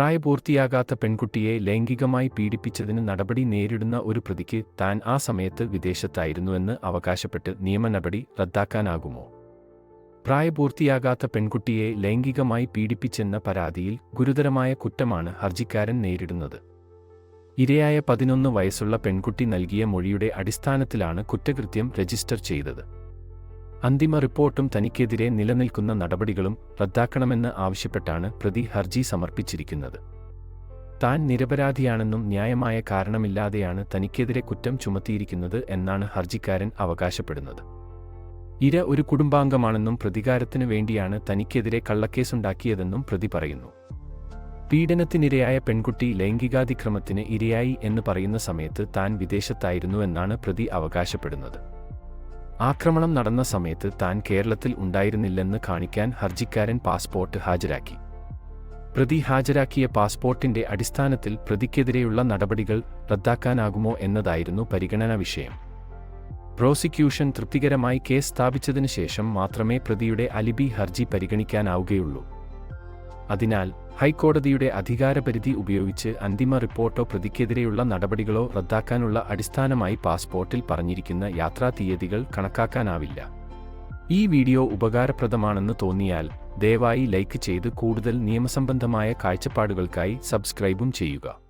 പ്രായപൂർത്തിയാകാത്ത പെൺകുട്ടിയെ ലൈംഗികമായി പീഡിപ്പിച്ചതിന് നടപടി നേരിടുന്ന ഒരു പ്രതിക്ക് താൻ ആ സമയത്ത് വിദേശത്തായിരുന്നുവെന്ന് അവകാശപ്പെട്ട് നിയമനടപടി റദ്ദാക്കാനാകുമോ? പ്രായപൂർത്തിയാകാത്ത പെൺകുട്ടിയെ ലൈംഗികമായി പീഡിപ്പിച്ചെന്ന പരാതിയിൽ ഗുരുതരമായ കുറ്റമാണ് ഹർജിക്കാരൻ നേരിടുന്നത്. ഇരയായ പതിനൊന്ന് വയസ്സുള്ള പെൺകുട്ടി നൽകിയ മൊഴിയുടെ അടിസ്ഥാനത്തിലാണ് കുറ്റകൃത്യം രജിസ്റ്റർ ചെയ്തത്. അന്തിമ റിപ്പോർട്ടും തനിക്കെതിരെ നിലനിൽക്കുന്ന നടപടികളും റദ്ദാക്കണമെന്ന് ആവശ്യപ്പെട്ടാണ് പ്രതി ഹർജി സമർപ്പിച്ചിരിക്കുന്നത്. താൻ നിരപരാധിയാണെന്നും ന്യായമായ കാരണമില്ലാതെയാണ് തനിക്കെതിരെ കുറ്റം ചുമത്തിയിരിക്കുന്നത് എന്നാണ് ഹർജിക്കാരൻ അവകാശപ്പെടുന്നത്. ഇര ഒരു കുടുംബാംഗമാണെന്നും പ്രതികാരത്തിനു വേണ്ടിയാണ് തനിക്കെതിരെ കള്ളക്കേസുണ്ടാക്കിയതെന്നും പ്രതി പറയുന്നു. പീഡനത്തിനിരയായ പെൺകുട്ടി ലൈംഗികാതിക്രമത്തിന് ഇരയായി എന്ന് പറയുന്ന സമയത്ത് താൻ വിദേശത്തായിരുന്നുവെന്നാണ് പ്രതി അവകാശപ്പെടുന്നത്. ആക്രമണം നടന്ന സമയത്ത് താൻ കേരളത്തിൽ ഉണ്ടായിരുന്നില്ലെന്ന് കാണിക്കാൻ ഹർജിക്കാരൻ പാസ്പോർട്ട് ഹാജരാക്കി. പ്രതി ഹാജരാക്കിയ പാസ്പോർട്ടിന്റെ അടിസ്ഥാനത്തിൽ പ്രതിക്കെതിരെയുള്ള നടപടികൾ റദ്ദാക്കാനാകുമോ എന്നതായിരുന്നു പരിഗണന വിഷയം. പ്രോസിക്യൂഷൻ തൃപ്തികരമായി കേസ് സ്ഥാപിച്ചതിനു ശേഷം മാത്രമേ പ്രതിയുടെ അലിബി ഹർജി പരിഗണിക്കാനാവുകയുള്ളൂ. അതിനാൽ ഹൈക്കോടതിയുടെ അധികാരപരിധി ഉപയോഗിച്ച് അന്തിമ റിപ്പോർട്ടോ പ്രതിക്കെതിരെയുള്ള നടപടികളോ റദ്ദാക്കാനുള്ള അടിസ്ഥാനമായി പാസ്പോർട്ടിൽ പറഞ്ഞിരിക്കുന്ന യാത്രാ തീയതികൾ കണക്കാക്കാനാവില്ല. ഈ വീഡിയോ ഉപകാരപ്രദമാണെന്ന് തോന്നിയാൽ ദയവായി ലൈക്ക് ചെയ്ത് കൂടുതൽ നിയമസംബന്ധമായ കാഴ്ചപ്പാടുകൾക്കായി സബ്സ്ക്രൈബും ചെയ്യുക.